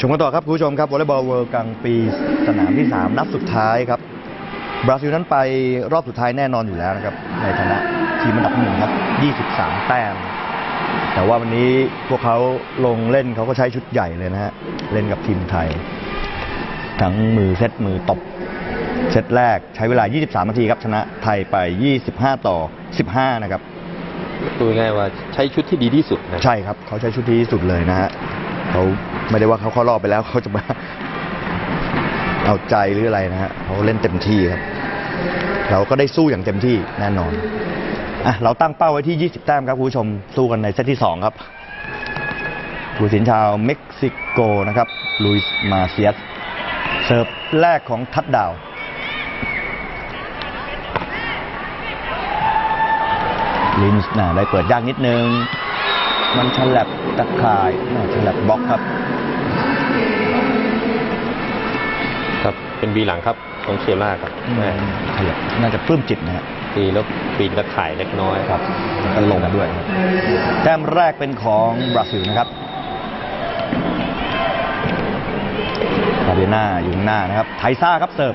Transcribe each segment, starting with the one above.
ชมกันต่อครับคุณผู้ชมครับวอลเลย์บอลเวิลด์กลางปีสนามที่ 3 นัดสุดท้ายครับ บราซิลนั้นไปรอบสุดท้ายแน่นอนอยู่แล้วนะครับ ในฐานะทีมอันดับหนึ่งครับ 23 แต้ม แต่ว่าวันนี้พวกเขาลงเล่นเขาก็ใช้ชุดใหญ่เลยนะฮะ เล่นกับทีมไทย ทั้งมือเซตมือตบ เซตแรกใช้เวลา 23 นาทีครับ ชนะไทยไป 25 ต่อ 15 นะครับดูง่ายๆว่าใช้ชุดที่ดีที่สุดนะใช่ครับเขาใช้ชุดที่ที่สุดเลยนะฮะ เขาไม่ได้ว่าเขาเข้ารอบไปแล้วเขาจะมาเอาใจหรืออะไรนะฮะเขาเล่นเต็มที่ครับ เราก็ได้สู้อย่างเต็มที่แน่นอนอะเราตั้งเป้าไว้ที่ 20 แต้มครับคุณผู้ชมสู้กันในเซตที่ 2 ครับผู้สินชาวเม็กซิโกนะครับลุยส์มาเซียสเสิร์ฟแรกของทัดดาวลินส์นะได้เปิดยากนิดนึง มันฉลับตะข่ายน่าฉลับบล็อกครับ ครับเป็นบีหลังครับของเชียร่าครับแม่ฉลับน่าจะปลื้มจิตนะฮะตีแล้วปีนตะข่ายเล็กน้อยครับก็ลงด้วยครับแต้มแรกเป็นของบราซิลนะครับคาเดน่าอยู่ข้างหน้านะครับ ไทซ่าครับเสิร์ฟ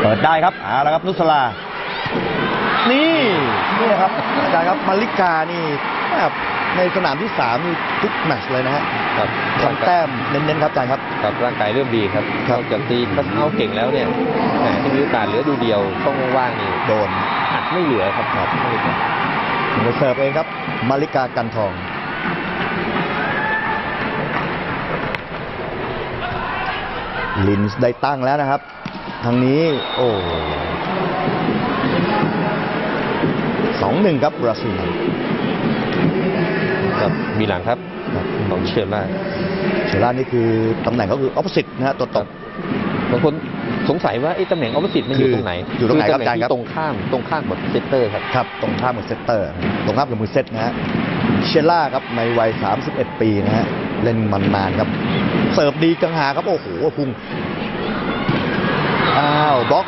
เปิดได้ครับเอาละครับนุสลา นี่นี่นะครับอาจารย์ครับมาริกานี่แบบ ในสนามที่สามนี่ทุกแมตช์เลยนะฮะครับทำแต้มเน้นๆครับอาจารย์ครับ ครับร่างกายเริ่มดีครับครับนอกจากตีทัสเท้าเก่งแล้วเนี่ยแหมที่มีโอกาสเหลือดูเดียวช่องว่างๆนี่โดนอัดไม่เหลือครับครับไม่เหลือมาเสิร์ฟเองครับ มาริกากันทองลินส์ได้ตั้งแล้วนะครับ ทางนี้ โอ้สองหนึ่งครับบราซิล ครับบีหลังครับครับของเชียร่าเชล่านี่คือตำแหน่งเขาคือออ p o s i t e นะฮะตัวตบบางคนสงสัยว่าไอ้ตำแหน่งออฟฟิศมันอยู่คือตรงไหน อยู่ตรงไหนครับตำแหน่อาจารย์ครับที่ตรงข้ามตรงข้ามกับเซตเตอร์ครับครับตรงข้ามกับเซตเตอร์ ตรงข้ามกับมือเซตนะฮะเชล่าครับในวัย 31 ปีนะฮะเล่นมันนานครับ เสิร์ฟดีกังหาครับโอ้โหพุ่งอ้าวบล็อก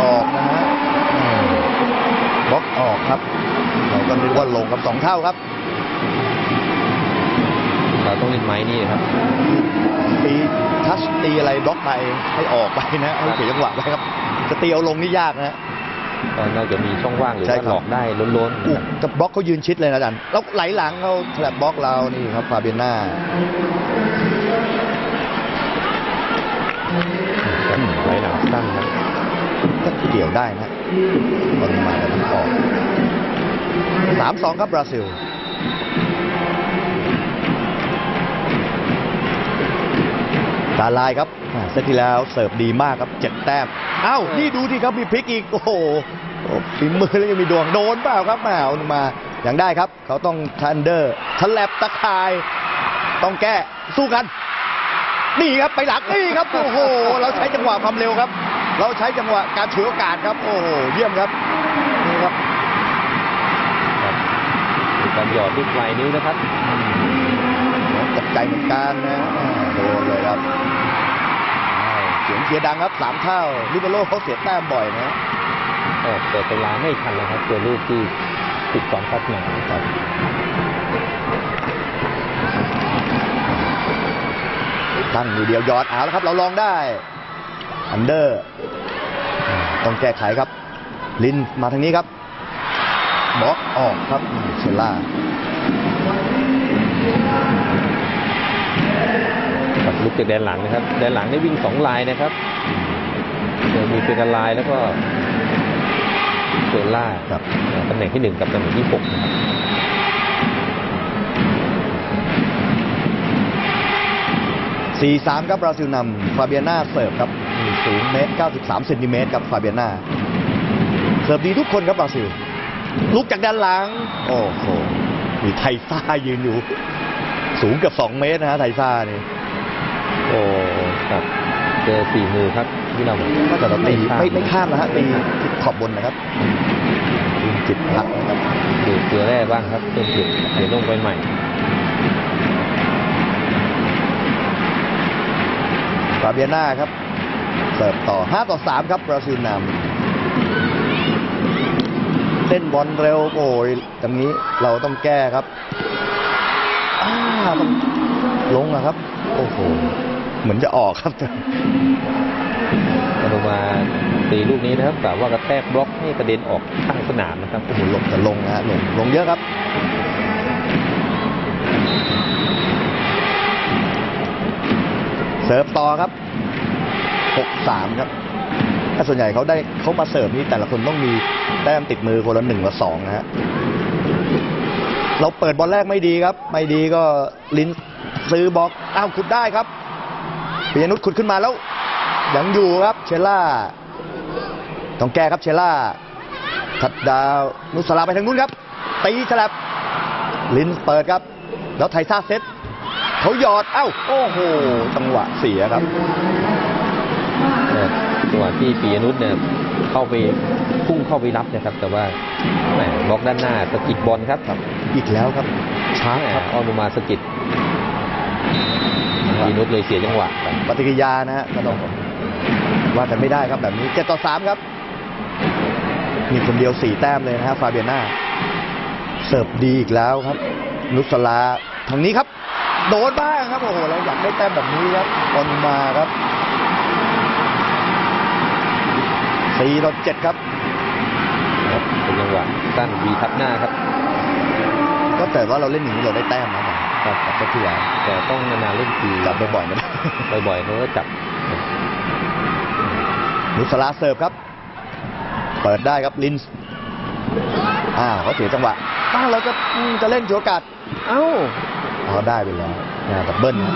ออกนะฮะอืมบล็อกออกครับเราก็นึกว่าลงครับสองเท่าครับ เราต้องเล่นไม้นี่ครับตีทัชตีอะไรบล็อกไปให้ออกไปนะให้เสียจังหวะไปครับจะตีเอาลงนี่ยากนะฮะก็นอกจากมีช่องว่างหรือใช่ว่าครับหลอกได้ล้นๆอุ๊นะยครับแต่บล็อกเขายืนชิดเลยนะอาจารย์แล้วไหลหลังเขาแฉลบบล็อกเรานี่ครับฟาเบียน่าครับไว้หลังสั้นครับก็เกี่ยวได้นะบอลมาแต่มันออกสามสองครับบราซิล ตาลายครับอ่าเซตที่แล้วเสิร์ฟดีมากครับเจ็ดแต้มเอ้านี่ดูที่ครับมีพลิกอีก โอ้โหโอ้ฝีมือแล้วยังมีดวงโดนเปล่าครับแหมเอามาอย่างได้ครับ เขาต้องทันเดอร์ฉลับตะคาย ต้องแก้สู้กัน นี่ครับไปหลังนี่ครับ โอ้โห เราใช้จังหวะความเร็วครับ เราใช้จังหวะการฉวยโอกาสครับ โอ้โห เยี่ยมครับ นี่ครับ ครับมีการหย อดด้วยปลายนิ้วนะครับตกใจเหมือนกันนะอ่าโดนเลยครับอ้าวเสียงเชียร์ดังครับสามเท่าลิเบโรเขาเสียแต้มบ่อยนะเออเปิดตำราไม่ทันแล้วครับ ตัวลูกที่ติดก่อนพัดมาครับตั้งอยู่เดียวยอดเอาแล้วครับ เราลองได้อันเดอร์อ่าต้องแก้ไขครับ ลินมาทางนี้ครับ บล็อกออกครับเชล่าครับลุกจากแดนหลังนะครับ แดนหลังได้วิ่งสองลายนะครับเดี๋ยวมีเซกันลายแล้วก็เซล่าครับตำแหน่งที่หนึ่งกับตำแหน่งที่หกนะครับสี่สามครับบราซิลนำฟาเบียนาเสิร์ฟครับสูงเมตรเก้าสิบสามเซนติเมตรครับฟาเบียนาเสิร์ฟดีทุกคนครับบราซิล ลุกจากด้านหลัง โอ้โห มีไทซ่ายืนอยู่ สูงเกือบสองเมตรนะฮะไทซ่านี่ โอ้ครับเจอสี่มือครับที่เราก็แต่เราตีข้ามไม่ไม่ข้ามนะฮะตีขอบบนนะครับตีจิตพักนะครับดูเกลือแร่บ้างครับเพิ่มจุดเดี๋ยวลงไปใหม่ฟาเบียนาครับ เสิร์ฟต่อ 5 ต่อ 3 ครับบราซิลนำ เล่นบอลเร็วโอ้ยตรงนี้เราต้องแก้ครับอ้าต้องลงนะครับ โอ้โห เหมือนจะออกครับอนุมาตีลูกนี้นะครับแต่ว่ากระแทกบล็อกให้กระเด็นออกข้างสนามนะครับโอ้โหลงแต่ลงนะฮะลงลงเยอะครับเสิร์ฟต่อครับ 6-3 ครับ ถ้าส่วนใหญ่เขาได้เขามาเสิร์ฟนี่แต่ละคนต้องมีแต้มติดมือคนละหนึ่งละสองนะฮะเราเปิดบอลแรกไม่ดีครับ ไม่ดีก็ลิ้นซื้อบอกอ้าวขุดได้ครับปิยนุชขุดขึ้นมาแล้วยังอยู่ครับเชล่าต้องแก้ครับเชล่าทัดดาวนุสลาไปทางนู้นครับตีฉลับลินเปิดครับ แล้วไทซ่าเซตเขาหยอดเอ้าโอ้โหจังหวะเสียครับ จังหวะที่ปียนุชเนี่ยเข้าไปพุ่งเข้าไปรับนะครับ แต่ว่าแหมบล็อกด้านหน้าสะกิดบอลครับอีกแล้วครับช้าแหมครับออนุมาสะกิดปียนุชเลยเสียจังหวะครับปฏิกิริยานะฮะก็ต้องว่ากันไม่ได้ครับแบบนี้เจ็ดต่อสามครับ มีคนเดียวสี่แต้มเลยนะฮะฟาเบียนาเสิร์ฟดีอีกแล้วครับ นุสลาทางนี้ครับ โดนบ้างครับโอ้โหเราอยากได้แต้มแบบนี้ครับออนมาครับ สี่ต่อเจ็ดครับครับเป็นจังหวะสั้นวีทับหน้าครับ ก็แต่ว่าเราเล่นอย่างนี้เราได้แต้มนะครับครับก็ที่แล้วแต่ต้องนานๆเล่นทีจับบ่อยๆไม่ได้บ่อยๆเขาก็จับนุสลาเสิร์ฟครับ เปิดได้ครับลินส์อ้าวเขาเสียจังหวะอ้าวเราจะอืมจะเล่นชัวกัดเอ้าเขาได้ไปแล้วนะดับเบิ้ลนะ